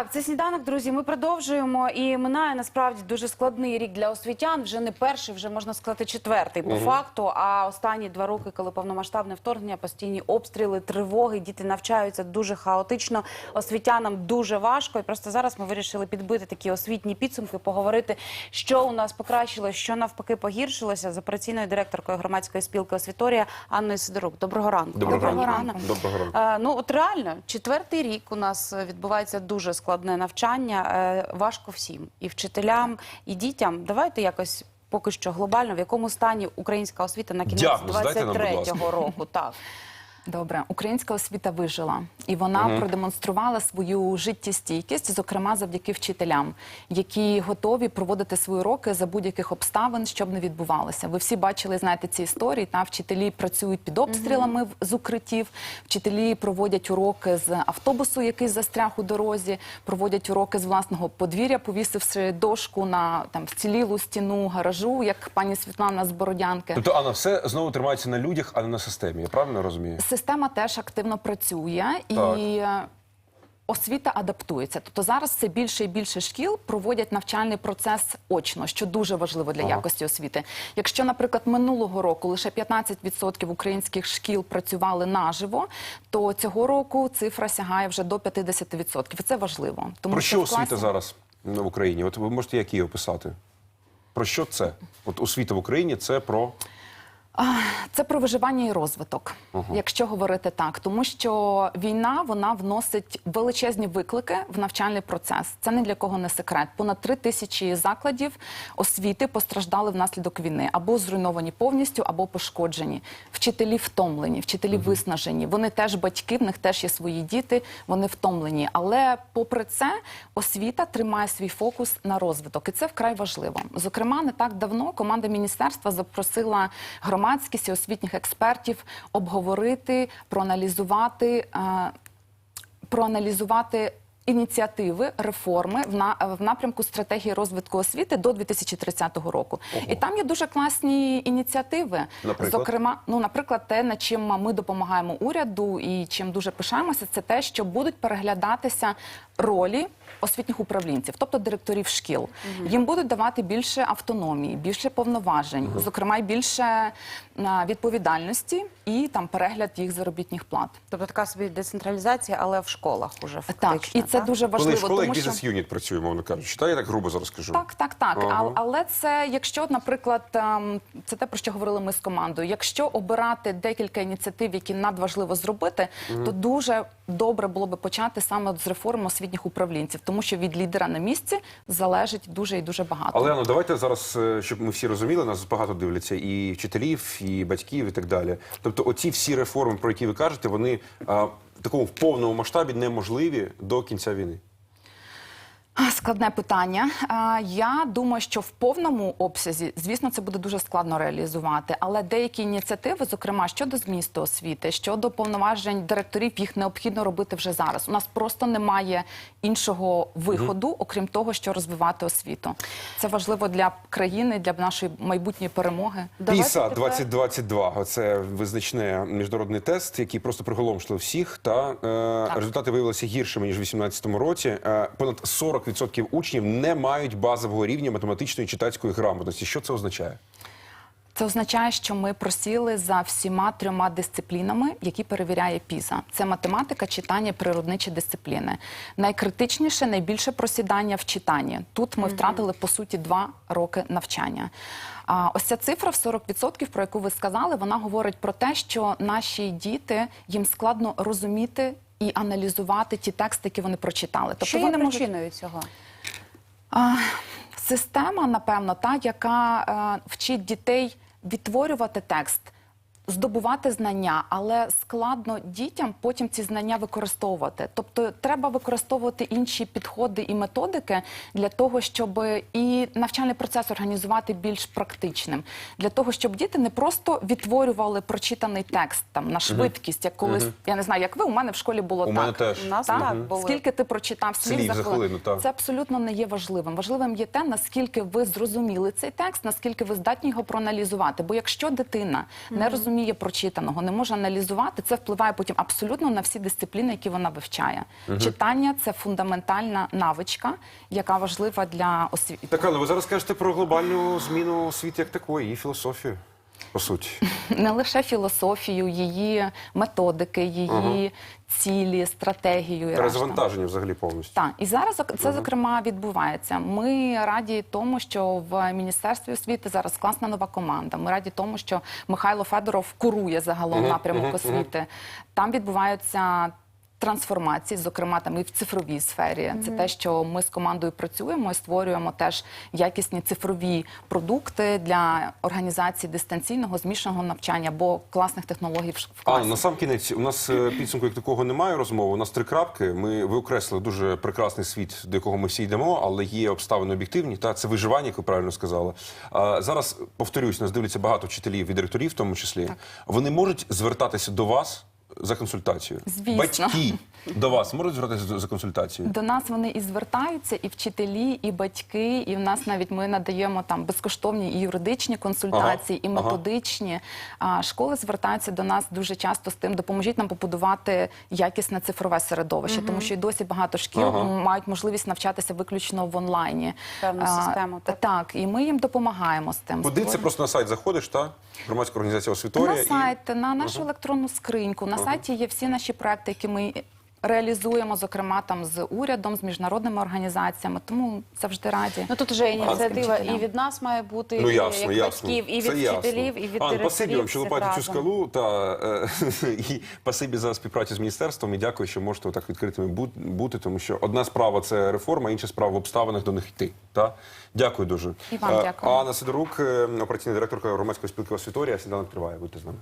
Так, це сніданок, друзі. Ми продовжуємо і минає насправді дуже складний рік для освітян. Вже не перший, вже можна сказати, четвертий по факту. А останні два роки, коли повномасштабне вторгнення, постійні обстріли, тривоги, діти навчаються дуже хаотично. Освітянам дуже важко. І просто зараз ми вирішили підбити такі освітні підсумки, поговорити, що у нас покращилось, що навпаки погіршилося з операційною директоркою громадської спілки освіторія Анною Сидорук. Доброго ранку. Доброго ранку. Доброго ранку. Е, Ну от реально, четвертий рік у нас е, відбувається дуже складне навчання. Е, Важко всім і вчителям, і дітям. Давайте якось поки що глобально, в якому стані українська освіта на кінець Діагноз дайте нам, будь ласка. 23-го року. Так. Добре, українська освіта вижила, і вона продемонструвала свою життєстійкість, зокрема завдяки вчителям, які готові проводити свої уроки за будь-яких обставин, щоб не відбувалося. Ви всі бачили, знаєте, ці історії. Та вчителі працюють під обстрілами в- з укриттів, вчителі проводять уроки з автобусу, який застряг у дорозі, проводять уроки з власного подвір'я, повісивши дошку на там вцілілу стіну гаражу, як пані Світлана з Бородянки. Тобто, Анна, все знову тримається на людях, а не на системі. Я правильно розумію? Система теж активно працює і Так. освіта адаптується. Тобто зараз все більше і більше шкіл проводять навчальний процес очно, що дуже важливо для Ага. якості освіти. Якщо, наприклад, минулого року лише 15% українських шкіл працювали наживо, то цього року цифра сягає вже до 50%. І Це важливо. Тому Про що класі- освіта зараз в Україні? От ви можете як її описати? Про що це? От освіта в Україні це про Це про виживання і розвиток, якщо говорити так, тому що війна вона вносить величезні виклики в навчальний процес. Це ні для кого не секрет. Понад три тисячі закладів освіти постраждали внаслідок війни або зруйновані повністю, або пошкоджені. Вчителі втомлені, вчителі виснажені. Вони теж батьки, в них теж є свої діти, вони втомлені. Але попри це, освіта тримає свій фокус на розвиток, і це вкрай важливо. Зокрема, не так давно команда міністерства запросила громадськість і освітніх експертів обговорити, проаналізувати. е, проаналізувати ініціативи, реформи в, на, в напрямку стратегії розвитку освіти до 2030 року. І там є дуже класні ініціативи. Наприклад? Зокрема, ну, наприклад, те, над чим ми допомагаємо уряду і чим дуже пишаємося, це те, що будуть переглядатися ролі освітніх управлінців, тобто директорів шкіл. Їм будуть давати більше автономії, більше повноважень, зокрема, й більше відповідальності і там перегляд їх заробітних плат. Тобто така собі децентралізація, але в школах уже Так, і це дуже коли важливо, школа як тому що бізнес-юніт працює, мовно кажучи. Та я так грубо зараз кажу. Так, так, так. Ага. А- Але це, якщо, наприклад, ем, це те, про що говорили ми з командою. Якщо обирати декілька ініціатив, які надважливо зробити, то дуже добре було би почати саме з реформи освітніх управлінців, тому що від лідера на місці залежить дуже і дуже багато. Але ну давайте зараз, е, щоб ми всі розуміли, нас багато дивляться і вчителів, і батьків, і так далі. Тобто, оці всі реформи, про які ви кажете, вони в такому в повному масштабі неможливі до кінця війни. Складне питання. Я думаю, що в повному обсязі, звісно, це буде дуже складно реалізувати. Але деякі ініціативи, зокрема щодо змісту освіти, щодо повноважень директорів, їх необхідно робити вже зараз. У нас просто немає іншого виходу, окрім того, що розвивати освіту. Це важливо для країни, для нашої майбутньої перемоги. ПІСА тепер- 2022 – це визначний міжнародний тест, який просто приголомшив всіх. Та е, результати виявилися гіршими ніж у 2018 році. Е, понад 40% учнів не мають базового рівня математичної читацької грамотності. Що це означає? Це означає, що ми просіли за всіма трьома дисциплінами, які перевіряє ПІЗа. Це математика, читання, природничі дисципліни. Найкритичніше, найбільше просідання в читанні. Тут ми втратили по суті два роки навчання. А ось ця цифра в 40%, про яку ви сказали, вона говорить про те, що наші діти їм складно розуміти і аналізувати ті тексти, які вони прочитали. Тобто Що є вони можуть цього? а, система, напевно, та, яка а, вчить дітей відтворювати текст. Здобувати знання, але складно дітям потім ці знання використовувати. Тобто треба використовувати інші підходи і методики для того, щоб і навчальний процес організувати більш практичним, для того, щоб діти не просто відтворювали прочитаний текст там на швидкість, як колись я не знаю, як ви у мене в школі було У так. мене теж. У нас Так? так було. Скільки ти прочитав слів, Слів за хвилину, так. Це абсолютно не є важливим. Важливим є те, наскільки ви зрозуміли цей текст, наскільки ви здатні його проаналізувати. Бо якщо дитина не розуміє прочитаного, не може аналізувати, це впливає потім абсолютно на всі дисципліни, які вона вивчає. Читання це фундаментальна навичка, яка важлива для освіти. Так, але ви зараз кажете про глобальну зміну освіти як такої і філософію, по суті. не лише філософію, її методики, її цілі, стратегію і. Перезавантаження взагалі повністю. Так, і зараз це зокрема відбувається. Ми раді тому, що в міністерстві освіти зараз класна нова команда. Ми раді тому, що Михайло Федоров курує загалом напрямок освіти. Там відбуваються. Трансформації, зокрема, там і в цифровій сфері, це те, що ми з командою працюємо і створюємо теж якісні цифрові продукти для організації дистанційного змішаного навчання або класних технологій в А на сам кінець у нас е, підсумку як такого немає розмови. У нас три крапки. Ми ви окреслили дуже прекрасний світ, до якого ми всі йдемо, але є обставини об'єктивні. Та це виживання, як ви правильно сказали. А зараз повторюсь, нас дивляться багато вчителів і директорів, в тому числі. Вони можуть звертатися до вас за консультацією. Звісно. Батьки до вас можуть звертатися за- консультацією. До нас вони і звертаються, і вчителі, і батьки. І в нас навіть ми надаємо там безкоштовні і юридичні консультації, Ага, і методичні. А школи звертаються до нас дуже часто з тим, допоможіть нам побудувати якісне цифрове середовище, тому що і досі багато шкіл Ага. мають можливість навчатися виключно в онлайні. Певну систему, так. Так, і ми їм допомагаємо з тим. Куди це просто на сайт заходиш, та громадська організація освіторія На сайт, на нашу електронну скриньку. На сайті є всі наші проекти, які ми реалізуємо, зокрема там з урядом, з міжнародними організаціями. Тому завжди раді. Ну тут вже ініціатива і від нас має бути, Ну і ясно, як ясно. батьків, і Це від ясно. вчителів, і від Ан, директорів. спасибі вам, що лопаєте цю скалу. Та е, і спасибі за співпрацю з міністерством. І дякую, що можете так відкритими бути, тому що одна справа це реформа, інша справа в обставинах до них йти. Та дякую дуже. І вам Е, дякую. Анна Сидорук, е, операційна директорка громадської спілки освіторія. Сніданок триває. Будьте з нами.